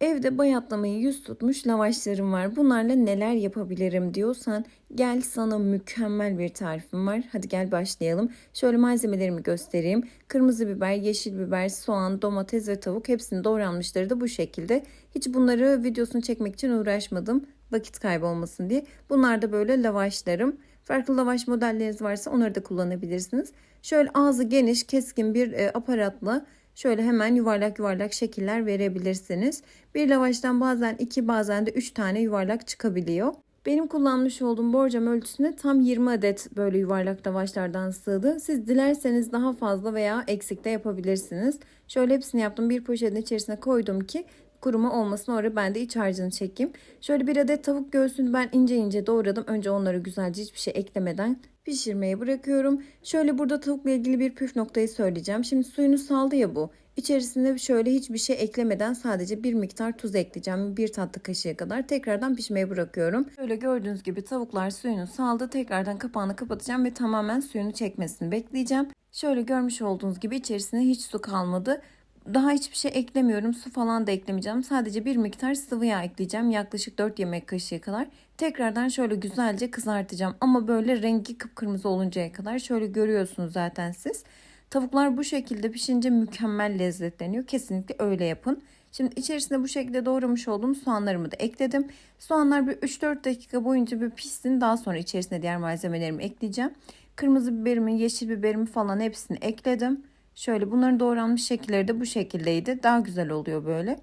Evde bayatlamayı yüz tutmuş lavaşlarım var. Bunlarla neler yapabilirim diyorsan gel sana mükemmel bir tarifim var. Hadi gel başlayalım. Şöyle malzemelerimi göstereyim. Kırmızı biber, yeşil biber, soğan, domates ve tavuk hepsini doğranmışları da bu şekilde. Hiç bunları videosunu çekmek için uğraşmadım. Vakit kaybı olmasın diye. Bunlar da böyle lavaşlarım. Farklı lavaş modelleriniz varsa onları da kullanabilirsiniz. Şöyle ağzı geniş, keskin bir e, aparatla Şöyle hemen yuvarlak yuvarlak şekiller verebilirsiniz. Bir lavaştan bazen iki bazen de üç tane yuvarlak çıkabiliyor. Benim kullanmış olduğum borcam ölçüsüne tam 20 adet böyle yuvarlak lavaşlardan sığdı. Siz dilerseniz daha fazla veya eksik de yapabilirsiniz. Şöyle hepsini yaptım. Bir poşetin içerisine koydum ki kuruma olmasın oraya ben de iç harcını çekeyim. Şöyle bir adet tavuk göğsünü ben ince ince doğradım. Önce onları güzelce hiçbir şey eklemeden pişirmeye bırakıyorum. Şöyle burada tavukla ilgili bir püf noktayı söyleyeceğim. Şimdi suyunu saldı ya bu. İçerisine şöyle hiçbir şey eklemeden sadece bir miktar tuz ekleyeceğim. Bir tatlı kaşığı kadar tekrardan pişmeye bırakıyorum. Böyle gördüğünüz gibi tavuklar suyunu saldı. Tekrardan kapağını kapatacağım ve tamamen suyunu çekmesini bekleyeceğim. Şöyle görmüş olduğunuz gibi içerisine hiç su kalmadı. Daha hiçbir şey eklemiyorum. Su falan da eklemeyeceğim. Sadece bir miktar sıvı yağ ekleyeceğim. Yaklaşık 4 yemek kaşığı kadar. Tekrardan şöyle güzelce kızartacağım. Ama böyle rengi kıpkırmızı oluncaya kadar. Şöyle görüyorsunuz zaten siz. Tavuklar bu şekilde pişince mükemmel lezzetleniyor. Kesinlikle öyle yapın. Şimdi içerisine bu şekilde doğramış olduğum soğanlarımı da ekledim. Soğanlar bir 3-4 dakika boyunca bir pişsin. Daha sonra içerisine diğer malzemelerimi ekleyeceğim. Kırmızı biberimi, yeşil biberimi falan hepsini ekledim. Şöyle bunların doğranmış şekilleri de bu şekildeydi. Daha güzel oluyor böyle.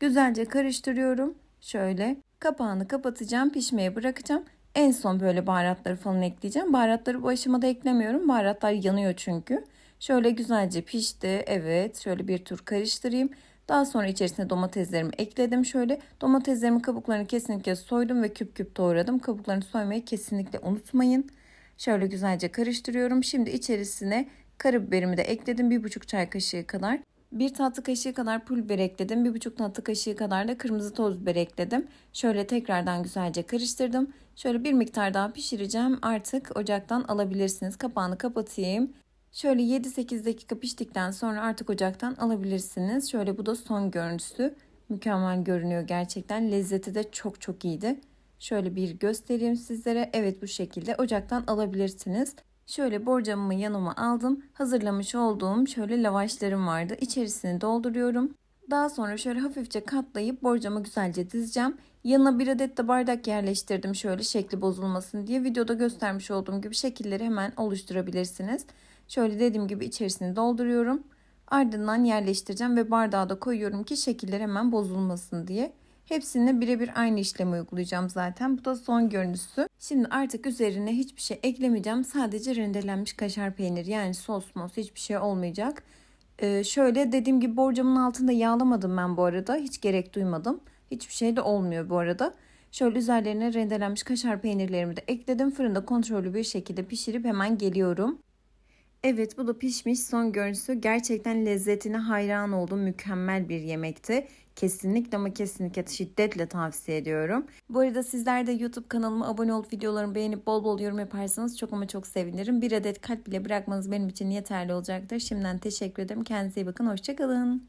Güzelce karıştırıyorum. Şöyle kapağını kapatacağım. Pişmeye bırakacağım. En son böyle baharatları falan ekleyeceğim. Baharatları bu aşamada eklemiyorum. Baharatlar yanıyor çünkü. Şöyle güzelce pişti. Evet şöyle bir tur karıştırayım. Daha sonra içerisine domateslerimi ekledim. Şöyle domateslerimin kabuklarını kesinlikle soydum ve küp küp doğradım. Kabuklarını soymayı kesinlikle unutmayın. Şöyle güzelce karıştırıyorum. Şimdi içerisine Karabiberimi de ekledim. 1,5 çay kaşığı kadar. 1 tatlı kaşığı kadar pul biber ekledim. 1,5 tatlı kaşığı kadar da kırmızı toz biber ekledim. Şöyle tekrardan güzelce karıştırdım. Şöyle bir miktar daha pişireceğim. Artık ocaktan alabilirsiniz. Kapağını kapatayım. Şöyle 7-8 dakika piştikten sonra artık ocaktan alabilirsiniz. Şöyle bu da son görüntüsü. Mükemmel görünüyor gerçekten. Lezzeti de çok çok iyiydi. Şöyle bir göstereyim sizlere. Evet bu şekilde ocaktan alabilirsiniz. Şöyle borcamımı yanıma aldım. Hazırlamış olduğum şöyle lavaşlarım vardı. İçerisini dolduruyorum. Daha sonra şöyle hafifçe katlayıp borcamı güzelce dizeceğim. Yanına bir adet de bardak yerleştirdim şöyle şekli bozulmasın diye. Videoda göstermiş olduğum gibi şekilleri hemen oluşturabilirsiniz. Şöyle dediğim gibi içerisini dolduruyorum. Ardından yerleştireceğim ve bardağa da koyuyorum ki şekiller hemen bozulmasın diye. Hepsine birebir aynı işlemi uygulayacağım zaten. Bu da son görüntüsü. Şimdi artık üzerine hiçbir şey eklemeyeceğim. Sadece rendelenmiş kaşar peynir yani sos mos hiçbir şey olmayacak. Ee, şöyle dediğim gibi borcamın altında yağlamadım ben bu arada. Hiç gerek duymadım. Hiçbir şey de olmuyor bu arada. Şöyle üzerlerine rendelenmiş kaşar peynirlerimi de ekledim. Fırında kontrollü bir şekilde pişirip hemen geliyorum. Evet bu da pişmiş son görüntüsü. Gerçekten lezzetine hayran oldum. Mükemmel bir yemekti. Kesinlikle ama kesinlikle şiddetle tavsiye ediyorum. Bu arada sizler de YouTube kanalıma abone olup videolarımı beğenip bol bol yorum yaparsanız çok ama çok sevinirim. Bir adet kalp bile bırakmanız benim için yeterli olacaktır. Şimdiden teşekkür ederim. Kendinize iyi bakın. Hoşçakalın.